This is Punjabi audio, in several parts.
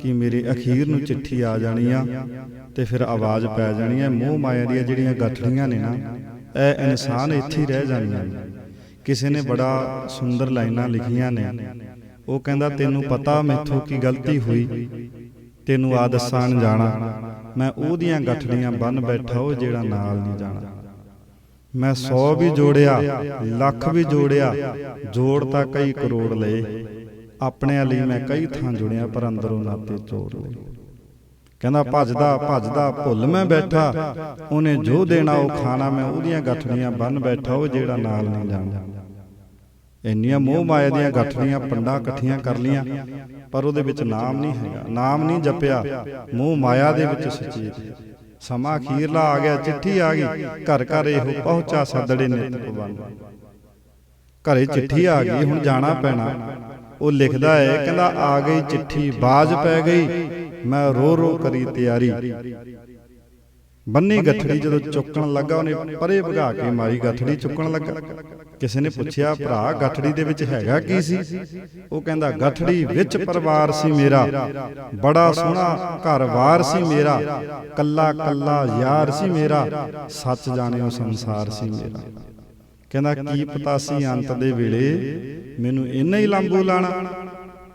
ਕਿ ਮੇਰੇ ਅਖੀਰ ਨੂੰ ਚਿੱਠੀ ਆ ਜਾਣੀ ਆ ਤੇ ਫਿਰ ਆਵਾਜ਼ ਪੈ ਜਾਣੀ ਆ। ਮੋਹ ਮਾਇਆ ਦੀਆਂ ਜਿਹੜੀਆਂ ਗੱਠੜੀਆਂ ਨੇ ਨਾ, ਇਹ ਇਨਸਾਨ ਇੱਥੇ ਰਹਿ ਜਾਂਦੀਆਂ ਕਿਸੇ ਨੇ ਬੜਾ ਸੁੰਦਰ ਲਾਈਨਾਂ ਲਿਖੀਆਂ ਨੇ। ਉਹ ਕਹਿੰਦਾ, ਤੈਨੂੰ ਪਤਾ ਮੈਥੋਂ ਕੀ ਗਲਤੀ ਹੋਈ। ਤੈਨੂੰ ਆ ਦੱਸਾਂ ਜਾਣਾ। ਮੈਂ ਉਹਦੀਆਂ ਗੱਠੜੀਆਂ ਬੰਨ ਬੈਠਾ, ਉਹ ਜਿਹੜਾ ਨਾਲ ਨਹੀਂ ਜਾਣਾ। ਮੈਂ 100 ਵੀ ਜੋੜਿਆ, ਲੱਖ ਵੀ ਜੋੜਿਆ, ਜੋੜ ਤਾਂ ਕਈ ਕਰੋੜ ਲਏ। ਆਪਣੇ ਲਈ ਮੈਂ ਕਈ ਥਾਂ ਜੁੜਿਆ, ਪਰ ਅੰਦਰੋਂ ਨਾਤੇ ਤੋੜ ਲਏ ਕਹਿੰਦਾ, ਭੱਜਦਾ ਭੱਜਦਾ, ਭੁੱਲ ਮੈਂ ਬੈਠਾ। ਉਹਨੇ ਜੋ ਦੇਣਾ, ਉਹ ਖਾਣਾ, ਮੈਂ ਉਹਦੀਆਂ ਗੱਠੜੀਆਂ ਬੰਨ ਬੈਠਾ, ਉਹ ਜਿਹੜਾ ਨਾਲ ਨਹੀਂ ਜਾਣਾ ਇੰਨੀਆਂ ਮੋਹ ਮਾਇਆ ਦੀਆਂ ਗੱਠੜੀਆਂ, ਪੰਡਾਂ ਇਕੱਠੀਆਂ ਕਰ ਲੀਆਂ ਪਰ ਉਹਦੇ ਵਿੱਚ ਨਾਮ ਨਹੀਂ ਹੈਗਾ। ਨਾਮ ਨਹੀਂ ਜਪਿਆ। ਮੋਹ ਮਾਇਆ ਦੇ ਵਿੱਚ ਸੁਚੇਤ ਸਮਾਂ ਅਖੀਰਲਾ ਆ ਗਿਆ, ਚਿੱਠੀ ਆ ਗਈ। ਘਰ ਘਰ ਇਹੋ ਪਹੁੰਚਾ ਸੱਦੜੇ ਨਿਤ ਪਵਨ ਘਰੇ ਚਿੱਠੀ ਆ ਗਈ, ਹੁਣ ਜਾਣਾ ਪੈਣਾ। ਉਹ ਲਿਖਦਾ ਹੈ ਕਹਿੰਦਾ ਆ ਗਈ ਚਿੱਠੀ, ਬਾਜ ਪੈ ਗਈ, ਮੈਂ ਰੋ ਰੋ ਕਰੀ ਤਿਆਰੀ। ਬੰਨੀ ਗੱਠੜੀ ਜਦੋਂ ਚੁੱਕਣ ਲੱਗਾ, ਉਹਨੇ ਪਰੇ ਭਗਾ ਕੇ ਮਾਰੀ ਗੱਠੜੀ ਚੁੱਕਣ ਲੱਗਾ। ਕਿਸੇ ਨੇ ਪੁੱਛਿਆ, ਭਰਾ, ਗੱਠੜੀ ਦੇ ਵਿੱਚ ਹੈਗਾ ਕੀ ਸੀ? ਉਹ ਕਹਿੰਦਾ, ਗੱਠੜੀ ਵਿੱਚ ਪਰਿਵਾਰ ਸੀ ਮੇਰਾ, ਬੜਾ ਸੋਹਣਾ ਘਰ-ਬਾਰ ਸੀ ਮੇਰਾ ਕੱਲਾ ਕੱਲਾ ਯਾਰ ਸੀ ਮੇਰਾ, ਸੱਚ ਜਾਣਿਓ ਸੰਸਾਰ ਸੀ ਮੇਰਾ। ਕਹਿੰਦਾ ਕੀ ਪਤਾ ਸੀ ਅੰਤ ਦੇ ਵੇਲੇ ਮੈਨੂੰ ਇੰਨਾ ਹੀ ਲੰਬੂ ਲਾਣਾ।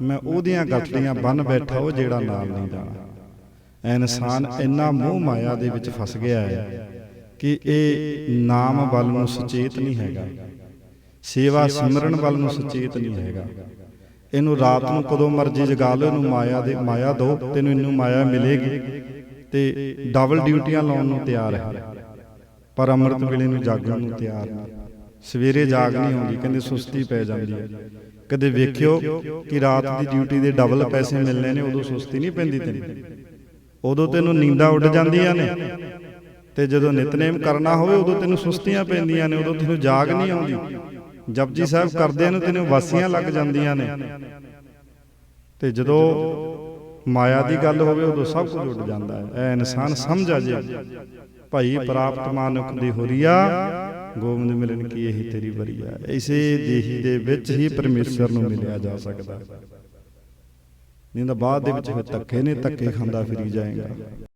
ਮੈਂ ਉਹਦੀਆਂ ਗੱਠੜੀਆਂ ਬੰਨ ਬੈਠਾ ਉਹ ਜਿਹੜਾ ਨਾਲ ਨਹੀਂ ਜਾਣਾ। ਇਨਸਾਨ ਇੰਨਾ ਮੋਹ ਮਾਇਆ ਦੇ ਵਿੱਚ ਫਸ ਗਿਆ ਹੈ ਕਿ ਇਹ ਨਾਮ ਵੱਲ ਨੂੰ ਸੁਚੇਤ ਨਹੀਂ ਹੈਗਾ। ਸੇਵਾ ਸਿਮਰਨ ਵੱਲ ਨੂੰ ਸੁਚੇਤ ਨਹੀਂ ਹੈਗਾ। ਇਹਨੂੰ ਰਾਤ ਨੂੰ ਕਦੋਂ ਮਰਜ਼ੀ ਜਗਾ ਲਓ ਇਹਨੂੰ ਮਾਇਆ ਦੇ ਮਾਇਆ ਦੋ ਤੈਨੂੰ ਇਹਨੂੰ ਮਾਇਆ ਮਿਲੇਗੀ। ਤੇ ਡਬਲ ਡਿਊਟੀਆਂ ਲਾਉਣ ਨੂੰ ਤਿਆਰ ਹੈ। ਪਰ ਅੰਮ੍ਰਿਤ ਵੇਲੇ ਨੂੰ ਜਾਗਣ ਨੂੰ ਤਿਆਰ ਨਹੀਂ ਸਵੇਰੇ ਜਾਗ ਨਹੀਂ ਆਉਂਦੀ, ਕਹਿੰਦੇ ਸੁਸਤੀ ਪੈ ਜਾਂਦੀ ਹੈ। ਕਦੇ ਵੇਖਿਓ ਕਿ ਰਾਤ ਦੀ ਡਿਊਟੀ ਦੇ ਡਬਲ ਪੈਸੇ ਮਿਲਨੇ ਨੇ, ਉਦੋਂ ਸੁਸਤੀ ਨਹੀਂ ਪੈਂਦੀ ਤੈਨੂੰ। ਉਦੋਂ ਤੈਨੂੰ ਨੀਂਦਾਂ ਉੱਡ ਜਾਂਦੀਆਂ ਨੇ। ਤੇ ਜਦੋਂ ਨਿਤਨੇਮ ਕਰਨਾ ਹੋਵੇ, ਉਦੋਂ ਤੈਨੂੰ ਸੁਸਤੀਆਂ ਪੈਂਦੀਆਂ ਨੇ, ਉਦੋਂ ਤੈਨੂੰ ਜਾਗ ਨਹੀਂ ਆਉਂਦੀ। ਜਪਜੀ ਸਾਹਿਬ ਕਰਦੇ ਨੂੰ ਤੈਨੂੰ ਵਾਸੀਆਂ ਲੱਗ ਜਾਂਦੀਆਂ ਨੇ। ਤੇ ਜਦੋਂ ਮਾਇਆ ਦੀ ਗੱਲ ਹੋਵੇ, ਉਦੋਂ ਸਭ ਕੁਝ ਉੱਡ ਜਾਂਦਾ ਹੈ। ਇਹ ਇਨਸਾਨ ਸਮਝ ਆ ਜੇ। ਭਾਈ, ਪ੍ਰਾਪਤ ਮਾਨੁਖ ਦੀ ਹੋਰੀਆ ਗੋਬਿੰਦ ਮਿਲਨ ਕੀ ਇਹੀ ਤੇਰੀ ਬਰੀਆ ਇਸੇ ਦੇਹੀ ਦੇ ਵਿੱਚ ਹੀ ਪਰਮੇਸ਼ਰ ਨੂੰ ਮਿਲਿਆ ਜਾ ਸਕਦਾ। ਨਹੀਂ ਤਾਂ ਬਾਅਦ ਦੇ ਵਿੱਚ ਫਿਰ ਧੱਕੇ ਨੇ ਧੱਕੇ ਖਾਂਦਾ ਫਿਰੀ ਜਾਏਗਾ।